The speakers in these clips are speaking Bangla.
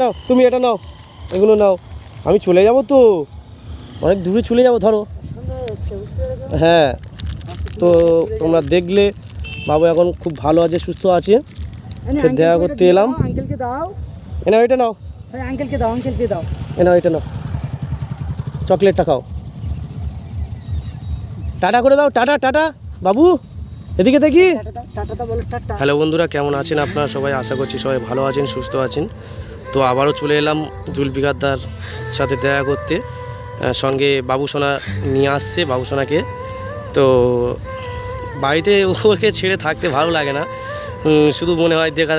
নাও তুমি এটা নাও এগুলো নাও। আমি চলে যাব তো। অনেক দূরে চলে যাব ধরো। হ্যাঁ তো তোমরা দেখলে বাবু এখন খুব ভালো আছে সুস্থ আছে। দেখা করতে এলাম। আঙ্কেলকে দাও। এ নাও এটা নাও। আঙ্কেলকে দাও আঙ্কেলকে দাও। এ নাও এটা নাও। চকলেটটা খাও। টাটা করে দাও টাটা টাটা। বাবু এদিকে দেখি। টাটা দাও টাটা দাও বলো টাটা। হ্যালো বন্ধুরা কেমন আছেন আপনারা সবাই? আশা করছি সবাই ভালো আছেন সুস্থ আছেন। তো আবারও চলে এলাম জুলফিকারদার সাথে দেখা করতে। সঙ্গে বাবুসোনা নিয়ে আসছে, বাবুসোনাকে। তো বাড়িতে ওকে ছেড়ে থাকতে ভালো লাগে না। শুধু মনে হয় দেখা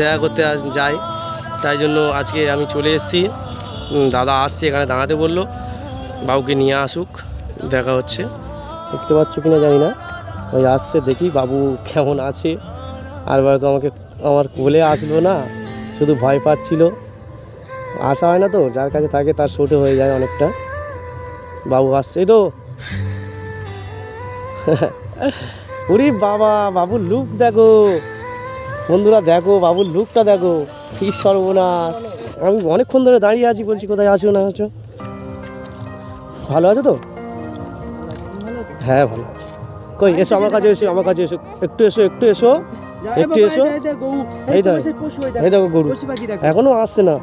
দেখা করতে যাই তাই জন্য আজকে আমি চলে এসেছি। দাদা আসছে, এখানে দাঁড়াতে বলল। বাবুকে নিয়ে আসুক, দেখা হচ্ছে। দেখতে পাচ্ছ কি না জানি না। ওই আসছে দেখি, বাবু কেমন আছে? আর তো আমাকে, আমার কোলে আসলো না। শুধু ভয় পাচ্ছিল। আসা হয় না তো, যার কাছে থাকে তার ছোটো হয়ে যায় অনেকটা। বাবু আসছে তো। উরি বাবা, বাবুর লুক দেখো। বন্ধুরা দেখো, বাবুর লুকটা দেখো। কি সর্বনাশ। আমি অনেকক্ষণ ধরে দাঁড়িয়ে আছি, বলছি কোথায় আছো না আছো? ভালো আছো তো? হ্যাঁ ভালো আছে। কই, এসো আমার কাছে, এসো, আমার কাছে এসো। একটু এসো একটু এসো। একটু এসো। এই দেখো এই দেখো গরু। এখনও আসছে না।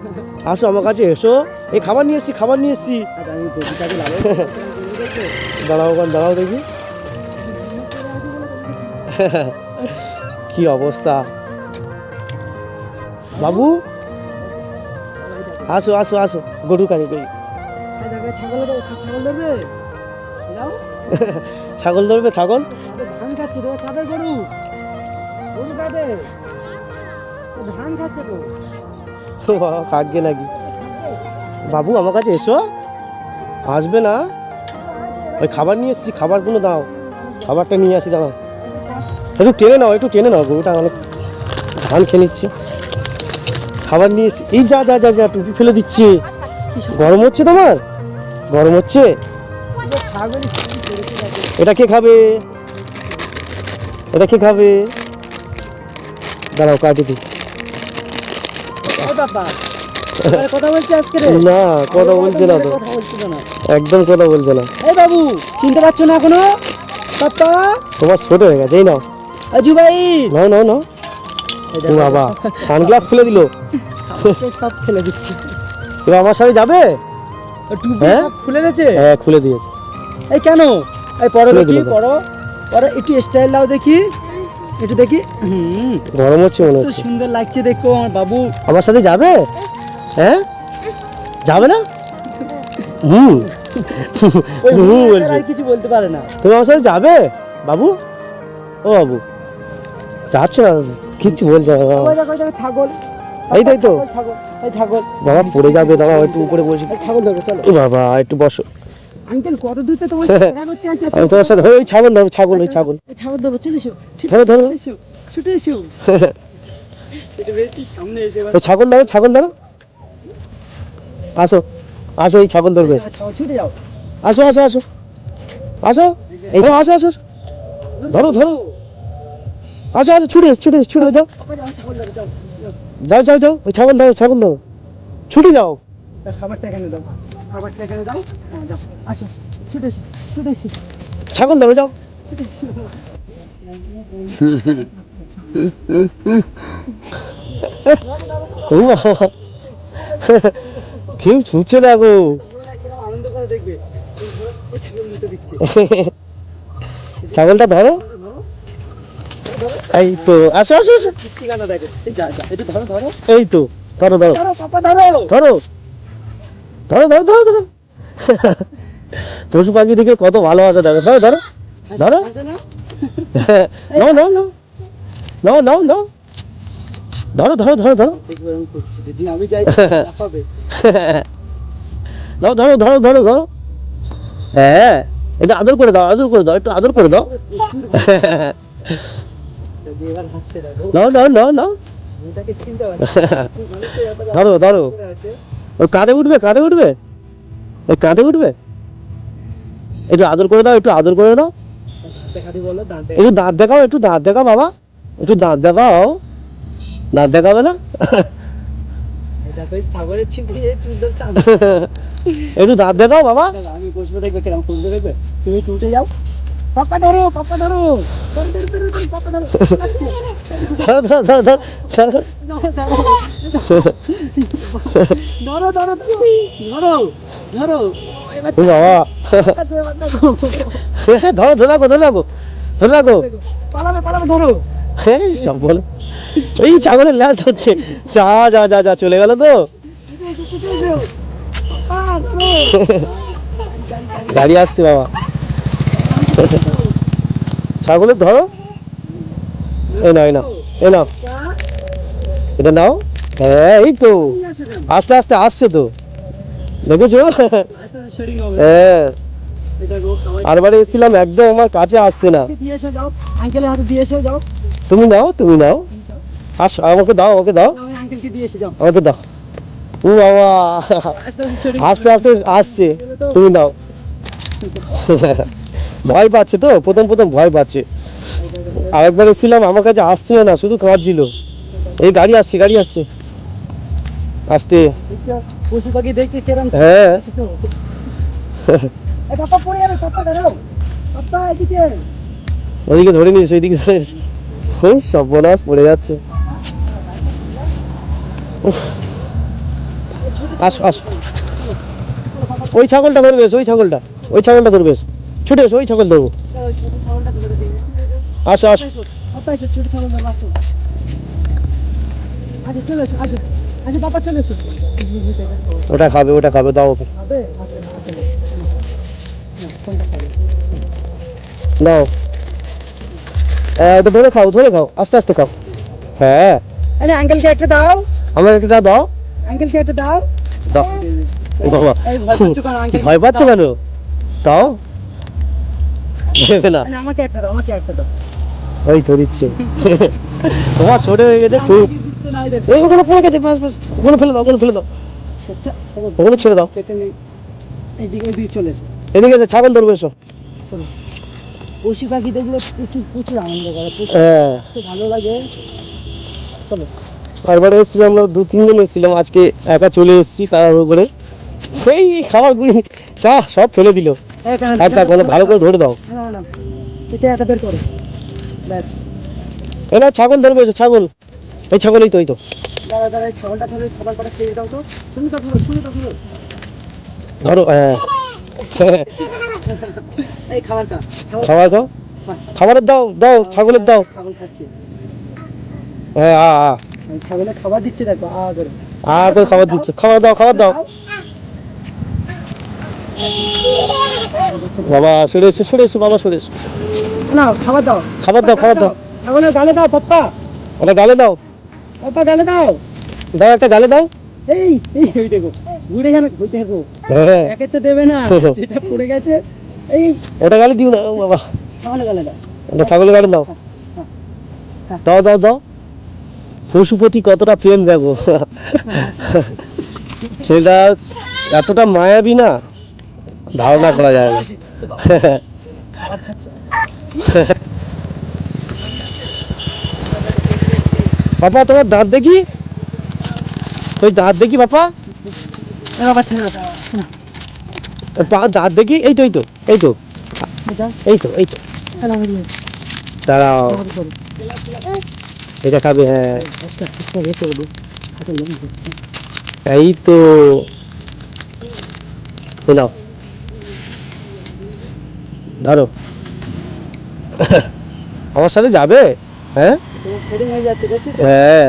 আসো আমার কাছে এসো। এই খাবার নিয়ে এসছি খাবার নিয়ে এসছি। দাঁড়াও দাঁড়াও দেখি। কি অবস্থা? বাবু? আসো আসো আসো। গরু কাছে গরু ছাগল ধরবে, ছাগল গরু গরু কাদের ও ধান খাচ্ছে তো ও বাবা, খাকবে নাকি? বাবু আমার কাছে এসো। আসবে না? ওই খাবার নিয়ে এসেছি খাবারগুলো দাও। খাবারটা নিয়ে আসি দাঁড়াও। একটু টেনে নাও একটু টেনে নাও গরুটা অনেক ধান খেয়ে নিচ্ছে। খাবার নিয়ে এসেছি। এই যা যা যা যা টুপি ফেলে দিচ্ছি। গরম হচ্ছে তোমার? গরম হচ্ছে? এটা কে খাবে? এটা কে খাবে? দাঁড়াও কাটি দিই কথা বলছি আজকে না কথা বলছে না তো। কথা বলছিল না। একদম কথা বলছে না। এই বাবু চিনতে পারছ না এখনও? পাপ্পা তোমার ছোট হয়ে গেছে এই নাও। আজু ভাই। নাও নাও নাও। ও বাবা সানগ্লাস ফেলে দিল। খাবারটা সব ফেলে দিচ্ছি। এবার আমার সাথে যাবে? টুপি হ্যাঁ? সব খুলে দিয়েছে? হ্যাঁ খুলে দিয়েছে। এই কেন? এই দেখি একটু স্টাইল দাও দেখি। একটু দেখি। হুম। গরম হচ্ছে মনে হচ্ছে। সুন্দর লাগছে দেখো আমার বাবু। আমার সাথে যাবে? হ্যাঁ? যাবে না? হুম। বলছে। আর কিছু বলতে পারে না। তুমি আমার সাথে যাবে? বাবু? ও বাবু। যাচ্ছে না কিচ্ছু বলছে না। ওই দেখো ওই দেখো ছাগল। এই তাই তো। ছাগল, ছাগল এই ছাগল। বাবা পড়ে যাবে দাঁড়াও একটু উপরে বসে। ছাগল চলো। বাবা একটু বসো। আঙ্কেল কত দূরতে তোমার সাথে দেখা করতে আসে? আমি তোমার সাথে ওই ছাগল ধরো ছাগল ওই ছাগল। ছাগল ধরো চলে এসো ছুটে এসো। ছাগল ধরো ছাগল ধরো। আসো আসো এই ছাগল ধরবে। ছাগল ছুটে যাও। আসো আসো আসো। আসো এই আসো আসো। ধরো ধরো। আসো আসো ছুটে ছুটে ছুটে যাও। যাও, ছাগল যাও যাও। যাও যাও যাও ওই ছাগল ধরো ছাগল ধরো। ছুটে যাও। তার খাবারটা এখানে দাও। খাবারটা এখানে দাও। হ্যাঁ, যাও আসো। ছুটে ছুটে ছাগল ধরো যাও। ছুটে আনন্দ করে ধরো, ওই ছাগল মুখে দিচ্ছে ছাগলটা ধরো। এই তো আসো আসো আসো। ঠিকানা দেখো। এই একটু ধরো ধরো। এই তো ধরো ধরো। ধরো। ধরো। ধরো ধরো ধরো ধরো। পশু পাখি দিকে কত ভালোবাসা দেখো ধরো ধরো ধরো। হাসে না নাও নাও নাও। নাও নাও নাও। ধরো ধরো ধরো ধরো। আমি যাই নাও ধরো ধরো ধরো ধরো। হ্যাঁ একটু আদর করে দাও আদর করে দাও একটু আদর করে দাও। নাও নাও নাও নাও। ধরো ধরো। ওই কাঁধে উঠবে কাঁধে উঠবে? ওই কাঁধে উঠবে? একটু আদর করে দাও একটু আদর করে দাও। একটু দাঁত দেখাও একটু দাঁত দেখাও বাবা। একটু দাঁত দেখাও। দাঁত দেখাবে না? একটু দাঁত দেখাও বাবা। আমি বসবো দেখবে কিরম খুলবে দেখবে? তুমি টুটে যাও। পাপ্পা ধরো পাপ্পা ধরো ধরো, ধরো, ধরো, ধরো, ধরো রাখো রাখো ধরে রাখো ধরো এই ছাগলের ল্যাস হচ্ছে যা যা যা যা চলে গেল তো। গাড়ি আসছে বাবা ছাগলের ধরো এই নাও এই নাও এই নাও এটা নাও হ্যাঁ এই তো? আস্তে আস্তে আসছে তো। দেখেছ? হ্যাঁ আরবারে এসেছিলাম একদম আমার কাছে আসছে না। তুমি নাও তুমি নাও। আস আমাকে দাও আমাকে দাও। আমাকে দাও। ও বাবা। আস্তে আস্তে আসছে। তুমি নাও। ভয় পাচ্ছে তো? প্রথম প্রথম ভয় পাচ্ছে। আরেকবার এসেছিলাম আমার কাছে আসছিল না শুধু কাঁদছিল। এই গাড়ি আসছে গাড়ি আসছে। আসতে। পশু পাখি দেখছে কেরম? হ্যাঁ। ওইদিকে ধরে। নিয়েছে ওইদিকে ধরে ওই সর্বনাশ পড়ে যাচ্ছে। আসো আসো। ওই ছাগলটা ধরবে ওই ছাগলটা। ওই ছাগলটা ধরবে ছুটে এসো ওই ছাগল ধরবো। আসো আসো। আসো ছোট ছাগল আসো আচ্ছা চলে এসো আসো। আচ্ছা পাপ্পা চলে এসো। ওটা খাবে ওটা খাবে দাও ওকে। আচ্ছা হ্যাঁ, ওটা ধরে খাও ধরে খাও আস্তে আস্তে খাও। হ্যাঁ। আরে আঙ্কেলকে একটা দাও। আমার একটা দাও আঙ্কেলকে একটা দাও। দাও। বাবা। ভয় পাচ্ছে কেন দাও। দেবে না। আমাকে একটা দাও আমাকে একটা দাও। ওই তো দিচ্ছে। তোমার ছোট হয়ে গেছে খুব। ওখানে পড়ে গেছে বাস বাস। ওখানে ফেলে দাও ওখানে ফেলে দাও। আচ্ছা, আচ্ছা, ওখানে ছেড়ে দাও এসো। এদিকে এসে ছাগল ধরবে এসো। পশু পাখি দেখলে প্রচুর প্রচুর আনন্দ করে হ্যাঁ। ভালো লাগে। চলো। বারবার এসেছিলাম আমরা দু তিনজন এসেছিলাম। আজকে একা চলে এসেছি তার উপরে সেই খাবার গুলি চা সব ফেলে দিল। কোনো ভালো করে ধরে দাও। এটা বের করো। ব্যাস। ছাগল ধরবে এসো ছাগল। এই ছাগলই তো এই তো। ছাগলটা ধরে খাবার কটা খেয়ে দাও তো। ধরো শুনে তো ধরো। ধরো হ্যাঁ। এই খাবার খাবার খাও খাবারের দাও দাও ছাগলের দাও। ছাগল খাচ্ছে। হ্যাঁ আ আ। এই ছাগলে খাবার দিচ্ছে দেখো আ করে আ করে খাবার দিচ্ছে। খাবার দাও খাবার দাও। বাবা সরে এসো সরে এসো বাবা সরে এসো। না খাবার দাও। খাবার দাও খাবার দাও। ছাগলের গালে দাও পাপ্পা। ওটা গালে দাও। পাপ্পা গালে দাও। দাও একটা গালে দাও। এই এই ওই দেখো ঘুরে যাবে ঘুরে দেখো। হ্যাঁ। একে তো দেবে না যেটা পড়ে গেছে এই। ওটা গালে দিও না বাবা। ছাগলে গালে দাও। ওটা ছাগলের গালে দাও। দাও দাও দাও। পশুপতি কতটা প্রেম দেখো। সেটা এতটা মায়াবী না ধারণা করা যায় না খাবার খাচ্ছে বাবা তোমার দাঁত দেখি। ওই দাঁত দেখি বাবা। বাবা ছেড়ে পা- দাঁত দেখি। এই তো এই তো এই তো। এই তো এই তো। দিয়ে দাঁড়াও। এটা খাবে হ্যাঁ। লেগে এই তো। নাও। ধরো। আমার সাথে যাবে? হ্যাঁ? হয়ে।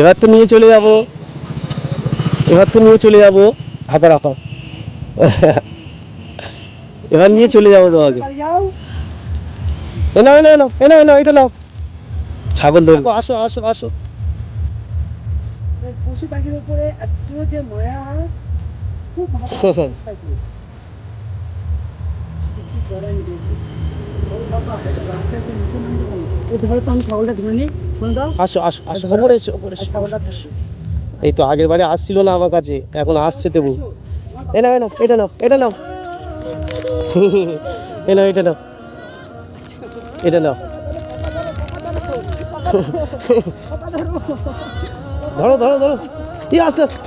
এবার তো নিয়ে চলে যাব। এবার তো নিয়ে চলে যাব। হাতে রাখো। এবার নিয়ে চলে যাব তোমাকে। বাড়ি যাও এ নাও এ নাও এ নাও, এ নাও এটা নাও। ছাগল ধরবো। আসো আসো আসো। পশু পাখির উপরে এত যে মায়া খুব ভালো কি করে দেখি। ও বাবা, এটা নিচে নামবে কেন? এই ধরো তো আমি ছাগলটা ধরে নিই। শুনে দাও। আসো আসো আসো ওপরে এসো ওপরে এসো। এই তো আগের বারে আসছিল না আমার কাছে এখন আসছে এ নাও এটা নাও এটা নাও। এ নাও এটা নাও। এটা নাও। ধরো ধরো ধরো। এই আস্তে আস্তে।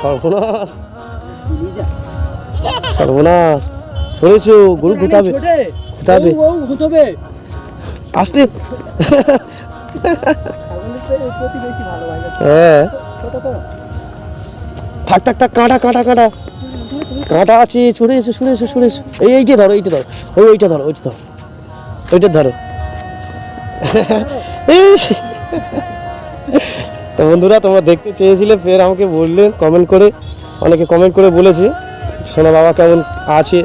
সর্বনাশ। সর্বনাশ। শুনেছো গরু ঘুতাবে ছোটে। ঘুতাবে। ও ঘুতবে। আস্তে? হ্যাঁ। থাক থাক থাক, কাঁটা কাঁটা কাঁটা। কাঁটা আছে, ছুড়ে এসো ছুড়ে এসো ছুড়ে এসো। এই, এইটা ধরো এইটা ধরো। ওই, ওইটা ধরো ওইটা ধরো। ওইটা ধরো। তো বন্ধুরা, তোমরা দেখতে চেয়েছিলে, ফের আমাকে বললে কমেন্ট করে, অনেকে কমেন্ট করে বলেছে, সোনা বাবা কেমন আছে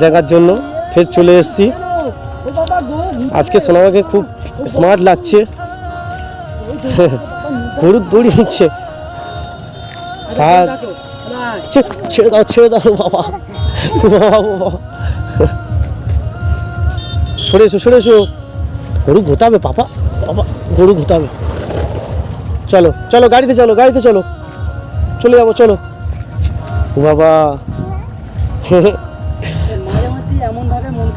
দেখার জন্য। ফের চলে এসেছি। আজকে সোনামাকে খুব স্মার্ট লাগছে। গরুর দড়ি নিচ্ছে। ছেড়ে দাও ছেড়ে দাও বাবা। বাবা বাবা। সরে এসো সরে এসো। গরু ঘুতাবে পাপা। বাবা গরু ঘুতাবে। চলো চলো গাড়িতে চলো গাড়িতে চলো। চলে যাব চলো। বাবা। মন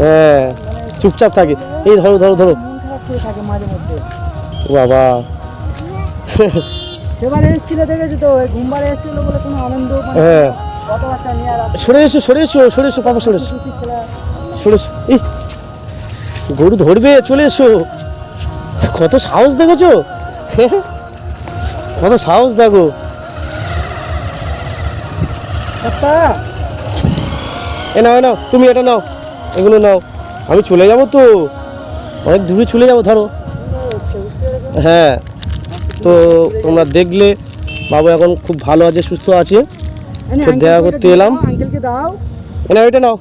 হ্যাঁ। চুপচাপ থাকে। এই ধরো ধরো ধরো। বাবা। সেবারে এসেছিল দেখেছি তো? ঘুমবারে এসেছিল বলে কোনো আনন্দ মানে হ্যাঁ। সরে এসো সরে এসো সরে এসো পাপা সরে এসো। সরে এসো। এই গরু ধরবে চলে এসো। কত সাহস দেখেছ? কত সাহস দেখো। এ নাও নাও তুমি এটা নাও। এগুলো নাও। আমি চলে যাব তো। অনেক দূরে চলে যাব ধরো। হ্যাঁ তো তোমরা দেখলে বাবু এখন খুব ভালো আছে সুস্থ আছে। তো দেখা করতে এলাম। নাও।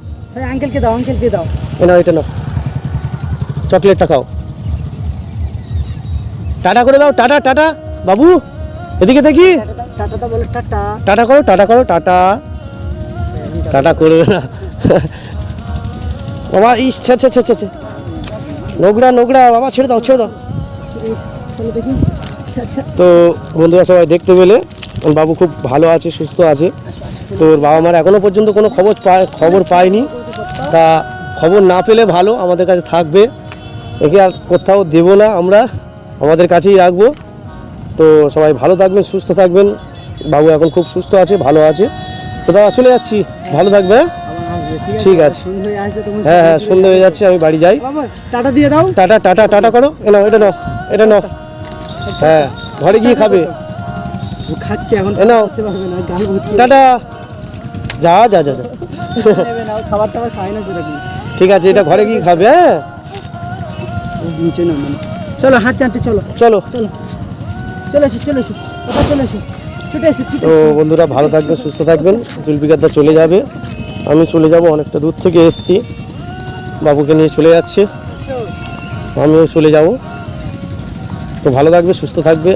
আঙ্কেলকে দাও আঙ্কেলকে দাও। চকলেটটা খাও। টাটা করে দাও টাটা টাটা। বাবু এদিকে দেখি। টাটা করো টাটা করো টাটা। টাটা করবে না। বাবা, ইস, ছে ছে ছে ছে ছে। নোংরা নোংরা, বাবা, ছেড়ে দাও ছেড়ে দাও। তো বন্ধুরা, সবাই দেখতে পেলে বাবু খুব ভালো আছে, সুস্থ আছে। তো ওর বাবা মার এখনও পর্যন্ত কোনো খবর পায়, খবর পায়নি। তা খবর না পেলে ভালো, আমাদের কাছে থাকবে। একে আর কোথাও দেবো না আমরা, আমাদের কাছেই রাখব। তো সবাই ভালো থাকবেন, সুস্থ থাকবেন। বাবু এখন খুব সুস্থ আছে, ভালো আছে। তো চলে যাচ্ছি, ভালো থাকবে হ্যাঁ? ঠিক আছে। হয়ে হ্যাঁ সন্ধ্যে হয়ে যাচ্ছে আমি বাড়ি যাই। টাটা দিয়ে দাও। টাটা টাটা টাটা করো। এ নাও এটা নাও এটা নাও। হ্যাঁ ঘরে গিয়ে খাবে। খাচ্ছে এখন এ নাও। করতে পারবে না গাল ভর্তি টাটা। যা যা যা যা। খাবার টাবার খায় না সেরকম ঠিক আছে এটা ঘরে গিয়ে খাবে হ্যাঁ। নিচে মানে। চলো হাঁটতে হাঁটতে চলো। চলো। চলো। চলে এসো চলে এসো। চলে এসো। তো বন্ধুরা ভালো থাকবেন সুস্থ থাকবেন। জুলপিকারদা চলে যাবে। আমি চলে যাব, অনেকটা দূর থেকে এসছি। বাবুকে নিয়ে চলে যাচ্ছি। আমিও চলে যাব। তো ভালো থাকবে, সুস্থ থাকবে।